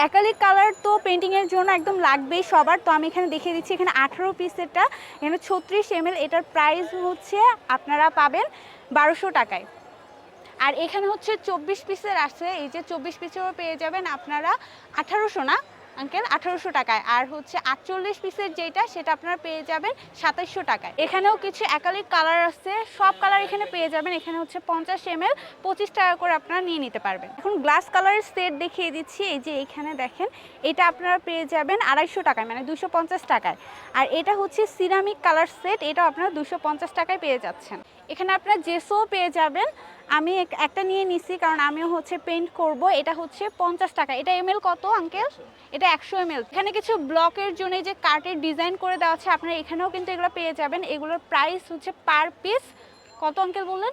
অ্যাকালিক colour তো পেন্টিংয়ের জন্য একদম লাগবেই সবার। তো আমি এখানে দেখিয়ে দিচ্ছি, এখানে আঠারো পিসেরটা এখানে ছত্রিশ এমএল এটার প্রাইস হচ্ছে আপনারা পাবেন বারোশো টাকায়। আর এখানে হচ্ছে চব্বিশ পিসের আছে, এই যে চব্বিশ পিসেরও পেয়ে যাবেন আপনারা আঠারোশো না আঙ্কেল, আঠারোশো টাকায়। আর হচ্ছে আটচল্লিশ পিসের যেটা সেটা আপনারা পেয়ে যাবেন সাতাইশশো টাকায়। এখানেও কিছু একালিক কালার আছে। সব কালার এখানে পেয়ে যাবেন। এখানে হচ্ছে পঞ্চাশ এম এল পঁচিশ টাকা করে আপনারা নিয়ে নিতে পারবেন। এখন গ্লাস কালারের সেট দেখিয়ে দিচ্ছি। এই যে এখানে দেখেন, এটা আপনারা পেয়ে যাবেন আড়াইশো টাকায় মানে দুশো পঞ্চাশ টাকায়। আর এটা হচ্ছে সিরামিক কালার সেট এটা আপনারা দুশো পঞ্চাশ টাকায় পেয়ে যাচ্ছেন। এখানে আপনারা জেসও পেয়ে যাবেন। আমি এক- একটা নিয়ে নিছি কারণ আমি হচ্ছে পেন্ট করব। এটা হচ্ছে পঞ্চাশ টাকা। এটা এমএল কত আঙ্কেল এটা একশো এমএল এখানে কিছু ব্লকের জন্য যে কার্টের ডিজাইন করে দেওয়া আছে আপনারা এখানেও কিন্তু এগুলো পেয়ে যাবেন। এগুলোর প্রাইস হচ্ছে পার পিস কত আঙ্কেল বললেন?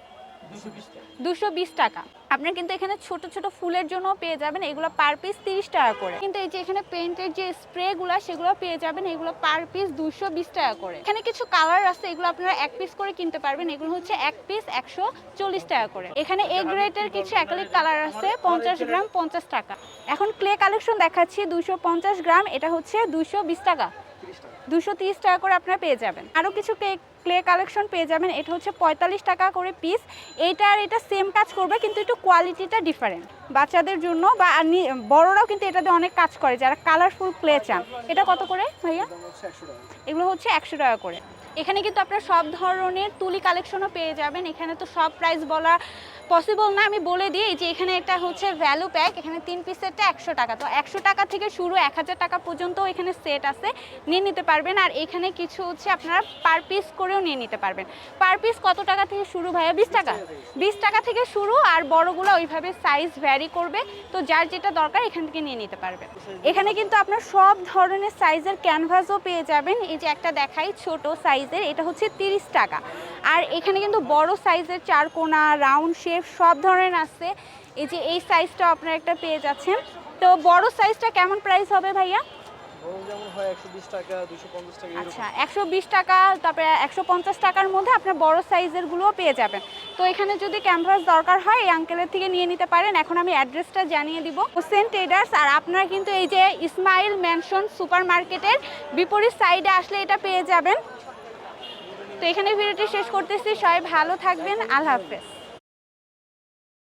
দুশো বিশ টাকা। আপনারা কিন্তু এখানে ছোট ছোট ফুলের জন্য পেয়ে যাবেন, এগুলো পার পিস তিরিশ টাকা করে। কিন্তু এই যে এখানে পেন্টের যে স্প্রেগুলো সেগুলো পেয়ে যাবেন, এগুলো পার পিস দুশো বিশ টাকা করে। এখানে কিছু কালার আছে, এগুলো আপনারা এক পিস করে কিনতে পারবেন, এগুলো হচ্ছে এক পিস একশো চল্লিশ টাকা করে। এখানে এ গ্রেটের কিছু অ্যাক্রিলিক কালার আছে, পঞ্চাশ গ্রাম পঞ্চাশ টাকা। এখন ক্লে কালেকশন দেখাচ্ছি, দুশো পঞ্চাশ গ্রাম, এটা হচ্ছে দুশো বিশ টাকা। দুশো তিরিশ টাকা করে আপনারা পেয়ে যাবেন। আরও কিছু ক্লে ক্লে কালেকশন পেয়ে যাবেন, এটা হচ্ছে পঁয়তাল্লিশ টাকা করে পিস এইটা আর এটা সেম কাজ করবে, কিন্তু একটু কোয়ালিটিটা ডিফারেন্ট বাচ্চাদের জন্য বা বড়রাও কিন্তু এটাতে অনেক কাজ করে, যারা কালারফুল ক্লে চান। এটা কত করে ভাইয়া? এগুলো হচ্ছে একশো টাকা করে। এখানে কিন্তু আপনারা সব ধরনের তুলি কালেকশনও পেয়ে যাবেন। এখানে তো সব প্রাইস বলা পসিবল না, আমি বলে দিই যে এখানে একটা হচ্ছে ভ্যালু প্যাক এখানে তিন পিসেরটা একশো টাকা। তো একশো টাকা থেকে শুরু এক হাজার টাকা পর্যন্ত এখানে সেট আছে, নিয়ে নিতে পারবেন। আর এখানে কিছু হচ্ছে আপনারা পার পিস করেও নিয়ে নিতে পারবেন। পার পিস কত টাকা থেকে শুরু ভাইয়া? বিশ টাকা। বিশ টাকা থেকে শুরু, আর বড়গুলো ওইভাবে সাইজ ভ্যারি করবে। তো যার যেটা দরকার, এখান থেকে নিয়ে নিতে পারবেন। এখানে কিন্তু আপনার সব ধরনের সাইজের ক্যানভাসও পেয়ে যাবেন। এই যে একটা দেখাই ছোট সাইজের এটা হচ্ছে তিরিশ টাকা। আর এখানে কিন্তু বড় সাইজের চারকোনা রাউন্ড শেপ সব ধরনের আছে। এই যে এই সাইজটাও আপনারা একটা পেয়ে যাচ্ছেন। তো বড় সাইজটা কেমন প্রাইস হবে ভাইয়া। আচ্ছা একশো বিশ টাকা তারপরে একশো পঞ্চাশ টাকার মধ্যে আপনার বড় সাইজের গুলোও পেয়ে যাবেন। তো এখানে যদি ক্যানভাস দরকার হয় এই আঙ্কেলের থেকে নিয়ে নিতে পারেন। এখন আমি অ্যাড্রেসটা জানিয়ে দিব। হোসেন ট্রেডার্স আর আপনারা কিন্তু এই যে ইসমাইল ম্যানশন সুপার মার্কেটের বিপরীত সাইডে আসলে এটা পেয়ে যাবেন। তো এখানে ভিডিওটি শেষ করতেছি। সবাই ভালো থাকবেন। আল্লাহ হাফেজ।